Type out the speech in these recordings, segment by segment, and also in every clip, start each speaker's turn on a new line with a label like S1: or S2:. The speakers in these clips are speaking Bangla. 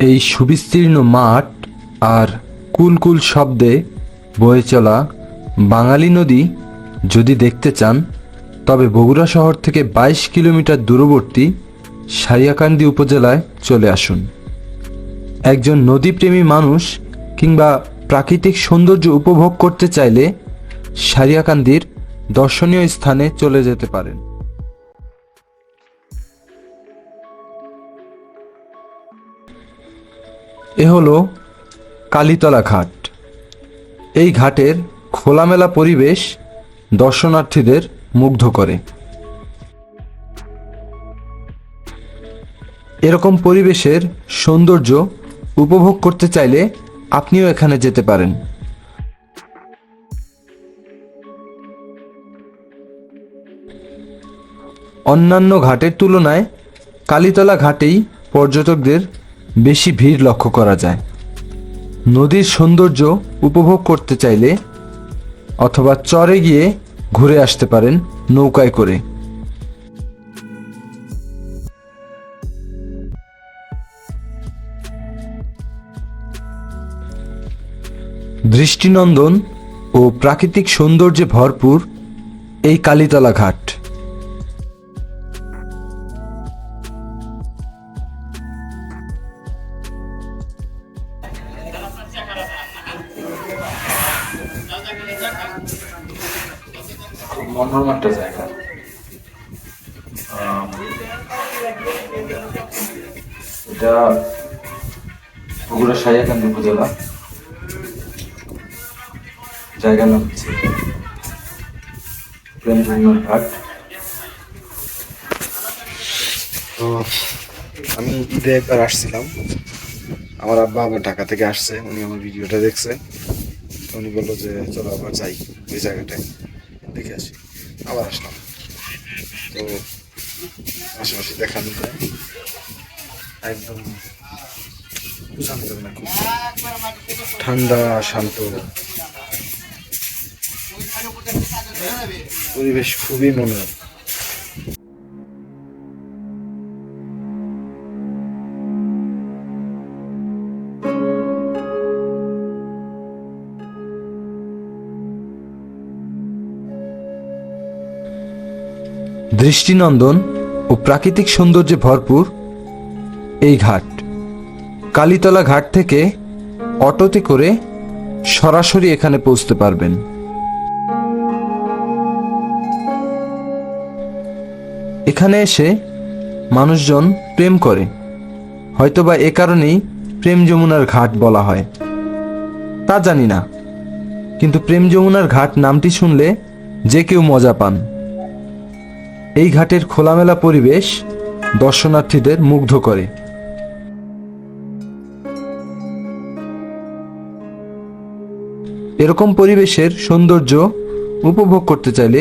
S1: এই সুবিস্তীর্ণ মাঠ আর কুলকুল শব্দে বয়ে চলা বাঙালি নদী যদি দেখতে চান, তবে বগুড়া শহর থেকে বাইশ কিলোমিটার দূরবর্তী সারিয়াকান্দি উপজেলায় চলে আসুন। একজন নদীপ্রেমী মানুষ কিংবা প্রাকৃতিক সৌন্দর্য উপভোগ করতে চাইলে সারিয়াকান্দির দর্শনীয় স্থানে চলে যেতে পারেন। এ হলো কালীতলা ঘাট। এই ঘাটের খোলামেলা পরিবেশ দর্শনার্থীদের মুগ্ধ করে। এরকম পরিবেশের সৌন্দর্য উপভোগ করতে চাইলে আপনিও এখানে যেতে পারেন। অন্যান্য ঘাটের তুলনায় কালীতলা ঘাটেই পর্যটকদের বেশি ভিড় লক্ষ্য করা যায়। নদীর সৌন্দর্য উপভোগ করতে চাইলে অথবা চরে গিয়ে ঘুরে আসতে পারেন নৌকায় করে। দৃষ্টিনন্দন ও প্রাকৃতিক সৌন্দর্যে ভরপুর এই কালীতলা ঘাট। বগুড়া সাইয়াকান্দি উপজেলা। জায়গার নাম হচ্ছে ঘাট
S2: তো আমি ঈদে একবার আসছিলাম। আমার আব্বা আবার ঢাকা থেকে আসছে, উনি আমার ভিডিওটা দেখছে। উনি বলল যে, চলো আবার যাই ওই জায়গাটায়, দেখে আসি। আবার আসলাম। তো আশেপাশে দেখানো যায়। একদম ঠান্ডা শান্ত। পরিবেশ খুবই মনোরম।
S1: দৃষ্টিনন্দন ও প্রাকৃতিক সৌন্দর্যে ভরপুর এই ঘাট। কালীতলা ঘাট থেকে অটোতে করে সরাসরি এখানে পৌঁছতে পারবেন। এখানে এসে মানুষজন প্রেম করে। হয়তোবা এ কারণেই প্রেম যমুনার ঘাট বলা হয়। তা জানি না। কিন্তু প্রেম যমুনার ঘাট নামটি শুনলে যে কেউ মজা পান। এই ঘাটের খোলামেলা পরিবেশ দর্শনার্থীদের মুগ্ধ করে। এরকম পরিবেশের সৌন্দর্য উপভোগ করতে চাইলে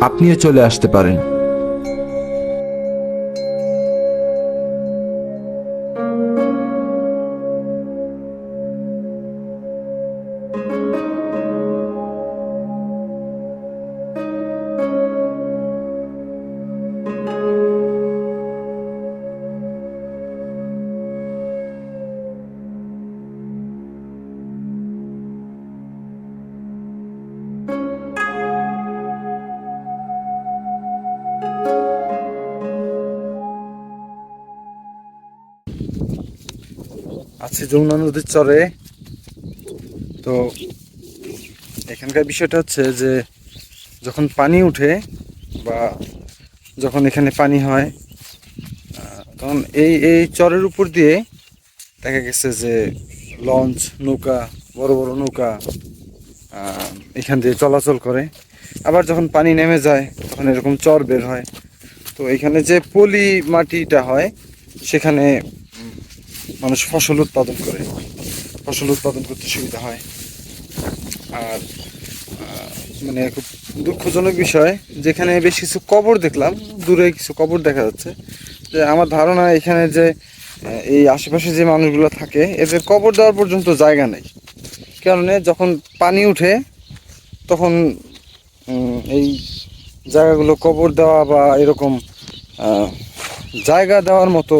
S1: আপনিও চলে আসতে পারেন।
S2: আছে যমুনা নদীর চরে। তো এখানকার বিষয়টা হচ্ছে যে, যখন পানি উঠে বা যখন এখানে পানি হয় তখন এই এই চরের উপর দিয়ে দেখা গেছে যে লঞ্চ, নৌকা, বড় বড় নৌকা এখান দিয়ে চলাচল করে। আবার যখন পানি নেমে যায়, তখন এরকম চর বের হয়। তো এখানে যে পলি মাটিটা হয়, সেখানে মানুষ ফসল উৎপাদন করে, ফসল উৎপাদন করতে সুবিধা হয়। আর মানে খুব দুঃখজনক বিষয়, যেখানে বেশ কিছু কবর দেখলাম, দূরে কিছু কবর দেখা যাচ্ছে। যে আমার ধারণা এখানে যে এই আশেপাশে যে মানুষগুলো থাকে, এদের কবর দেওয়ার পর্যন্ত জায়গা নেই। কারণে যখন পানি উঠে, তখন এই জায়গাগুলো কবর দেওয়া বা এরকম জায়গা দেওয়ার মতো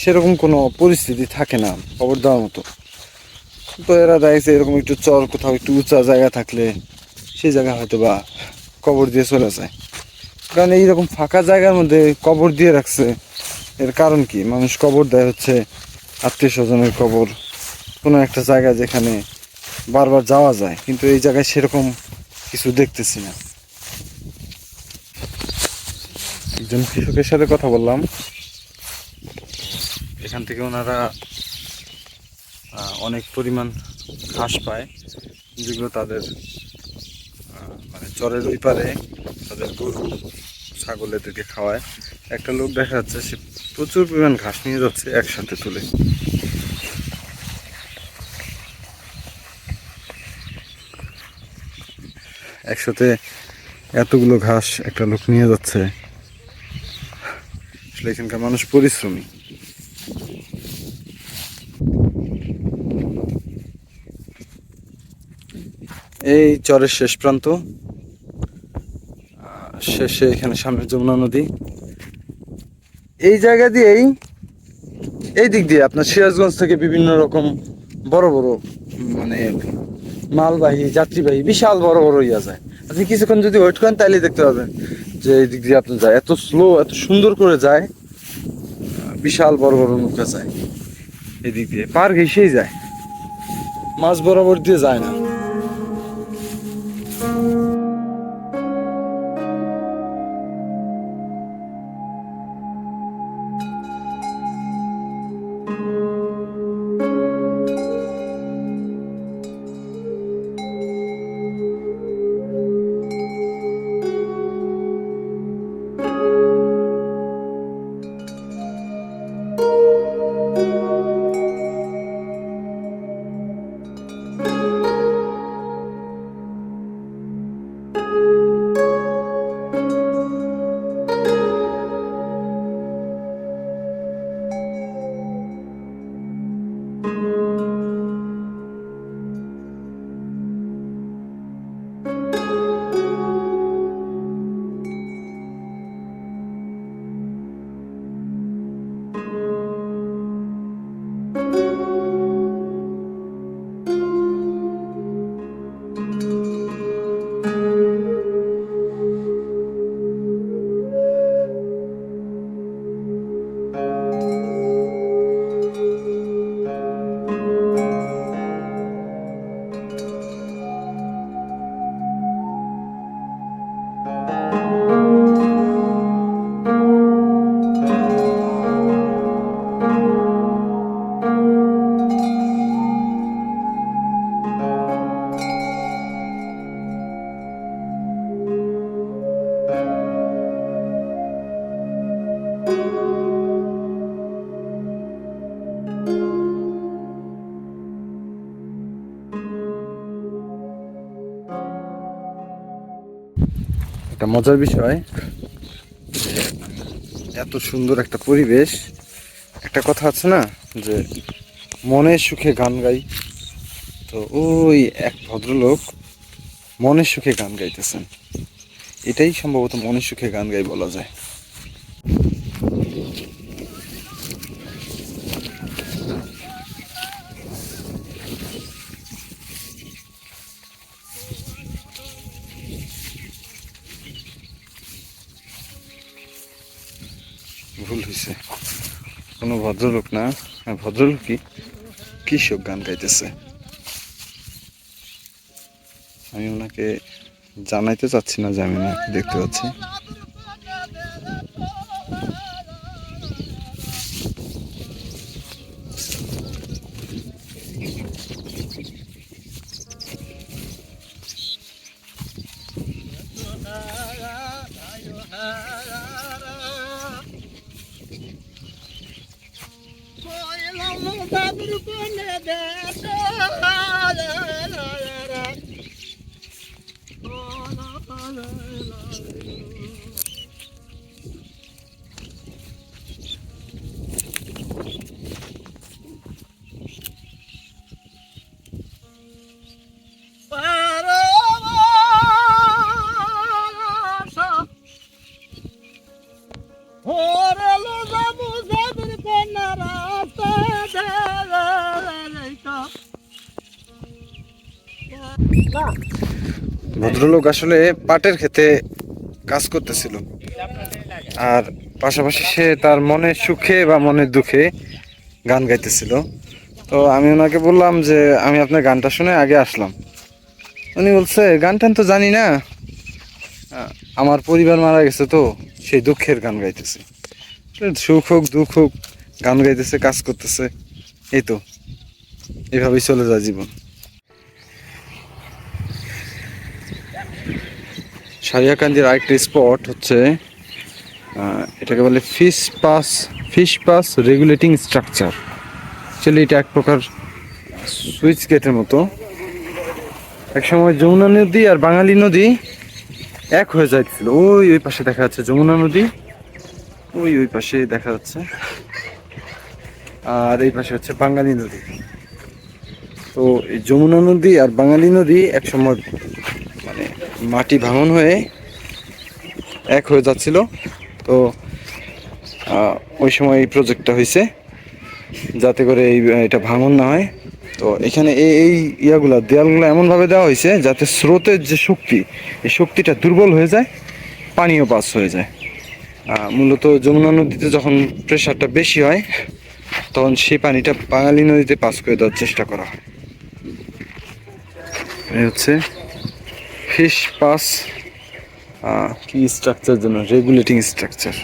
S1: সেরকম কোনো পরিস্থিতি থাকে না, খবর দেওয়ার মতো। তো এরা দেখছে এরকম একটু চর, কোথাও একটু উঁচা জায়গা থাকলে সেই জায়গায় হয়তো বা কবর দিয়ে চলে যায়। কারণ এইরকম ফাঁকা জায়গার মধ্যে কবর দিয়ে রাখছে, এর কারণ কি? মানুষ কবর দেয় হচ্ছে আত্মীয় স্বজনের কবর, কোনো একটা জায়গা যেখানে বারবার যাওয়া যায়, কিন্তু এই জায়গায় সেরকম কিছু দেখতেছি না। একজন কৃষকের সাথে কথা বললাম। এখান থেকে ওনারা অনেক পরিমাণ ঘাস পায়, যেগুলো তাদের মানে চরের ওই পারে তাদের গরু, ছাগল এদেরকে খাওয়ায়। একটা লোক দেখা যাচ্ছে সে প্রচুর পরিমাণ ঘাস নিয়ে যাচ্ছে একসাথে তুলে। একসাথে এতগুলো ঘাস একটা লোক নিয়ে যাচ্ছে। আসলে এখানকার মানুষ পরিশ্রমী। এই চরের শেষ প্রান্ত। শেষে এখানে সামনে যমুনা নদী। এই জায়গা দিয়েই এই দিক দিয়ে আপনার সিরাজগঞ্জ থেকে বিভিন্ন রকম বড় বড় মানে মালবাহী, যাত্রীবাহী বিশাল বড় বড় ইয়া যায়। আপনি কিছুক্ষণ যদি ওয়েট করেন তাহলে দেখতে পাবেন যে এই দিক দিয়ে আপনার যায়। এত স্লো এত সুন্দর করে যায় বিশাল বড় বড় নৌকা যায়। এই দিক দিয়ে পার ঘেসেই যায়। মাছ বরাবর দিয়ে যায় না। মজার বিষয়, এত সুন্দর একটা পরিবেশ। একটা কথা আছে না, যে মনের সুখে গান গাই। তো ওই এক ভদ্রলোক মনের সুখে গান গাইতেছেন। এটাই সম্ভবত মনের সুখে গান গাই বলা যায়। ভুল হয়েছে কোনো ভদ্রলোক না হ্যাঁ ভদ্রলোকই কৃষক গান গাইতেছে আমি ওনাকে জানাইতে চাচ্ছি না যে আমি দেখতে পাচ্ছি
S3: la la la la
S1: ভদ্রলোক আসলে পাটের খেতে কাজ করতেছিল। আর পাশাপাশি সে তার মনের সুখে বা মনের দুঃখে গান গাইতেছিল। তো আমি ওনাকে বললাম যে, আমি আপনার গানটা শুনে আগে আসলাম। উনি বলছে গান টান তো জানি না। আমার পরিবার মারা গেছে তো, সেই দুঃখের গান গাইতেছে। সুখ হোক, দুঃখ হোক, গান গাইতেছে, কাজ করতেছে। এই তো, এভাবেই চলে যায় জীবন। সারিয়াকান্দির আরেকটি স্পট হচ্ছে এটাকে বলে fish pass fish pass regulating structure actually এটা এক প্রকার সুইচ গেটের মতো। একসময় যমুনা নদী আর বাঙালি নদী এক হয়ে যাচ্ছিল ওই ওই পাশে দেখা যাচ্ছে যমুনা নদী, ওই ওই পাশে দেখা যাচ্ছে। আর এই পাশে হচ্ছে বাঙালি নদী। তো এই যমুনা নদী আর বাঙালি নদী একসময় মাটি ভাঙন হয়ে এক হয়ে যাচ্ছিল। তো ওই সময় এই প্রজেক্টটা হয়েছে যাতে করে এই এটা ভাঙন না হয়। তো এখানে এই এই ইয়াগুলা, দেয়ালগুলো এমনভাবে দেওয়া হয়েছে যাতে স্রোতের যে শক্তি, এই শক্তিটা দুর্বল হয়ে যায়, পানিও পাস হয়ে যায়। মূলত যমুনা নদীতে যখন প্রেশারটা বেশি হয়, তখন সেই পানিটা বাঙালি নদীতে পাস করে দেওয়ার চেষ্টা করা হয়। হচ্ছে ফিশ পাস কি স্ট্রাকচার জন্য রেগুলেটিং স্ট্রাকচার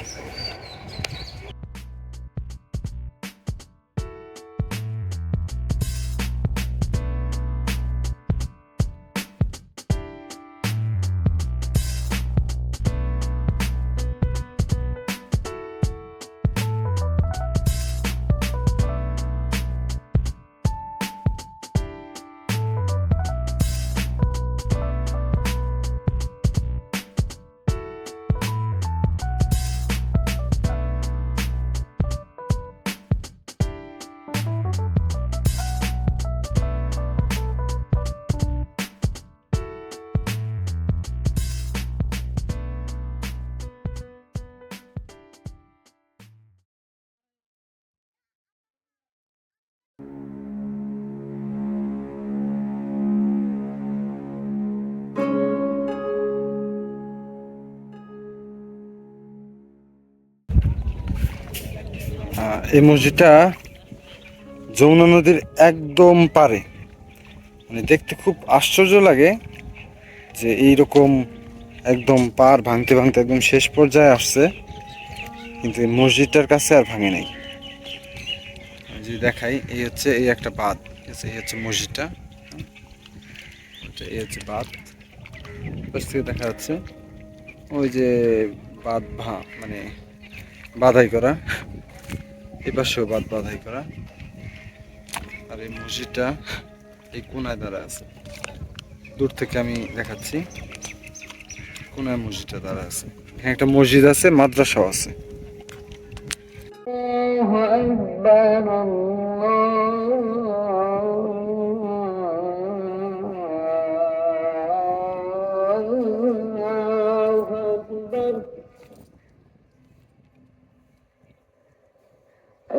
S1: এই মসজিদটা যমুনা নদীর একদম পারে। মানে দেখতে খুব আশ্চর্য লাগে যে এইরকম একদম পার ভাঙতে ভাঙতে একদম শেষ পর্যায়ে আসছে, কিন্তু এই মসজিদটার কাছে আর ভাঙে নাই। যদি দেখাই, এই হচ্ছে এই একটা বাঁধ এই হচ্ছে মসজিদটা। এটা এই হচ্ছে বাঁধ। থেকে দেখা যাচ্ছে, ওই যে বাঁধ ভা মানে বাধাই করা। এই পাশেও বাদ বাধাই করা। আর এই মসজিদটা এই কোনায় দাঁড়া আছে। দূর থেকে আমি দেখাচ্ছি। কোনায় মসজিদটা দাঁড়া আছে। এখানে একটা মসজিদ আছে, মাদ্রাসাও আছে।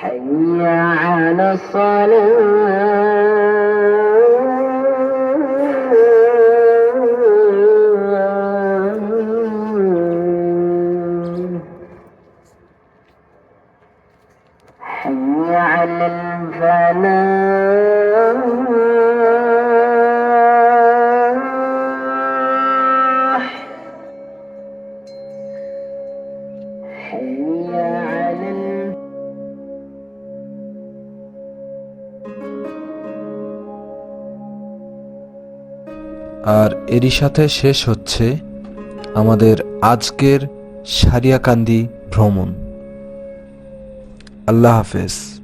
S3: حي على الصلاة حي على Hey.
S4: আর এরই সাথে শেষ হচ্ছে আমাদের আজকের সারিয়াকান্দি ভ্রমণ। আল্লাহ হাফেজ।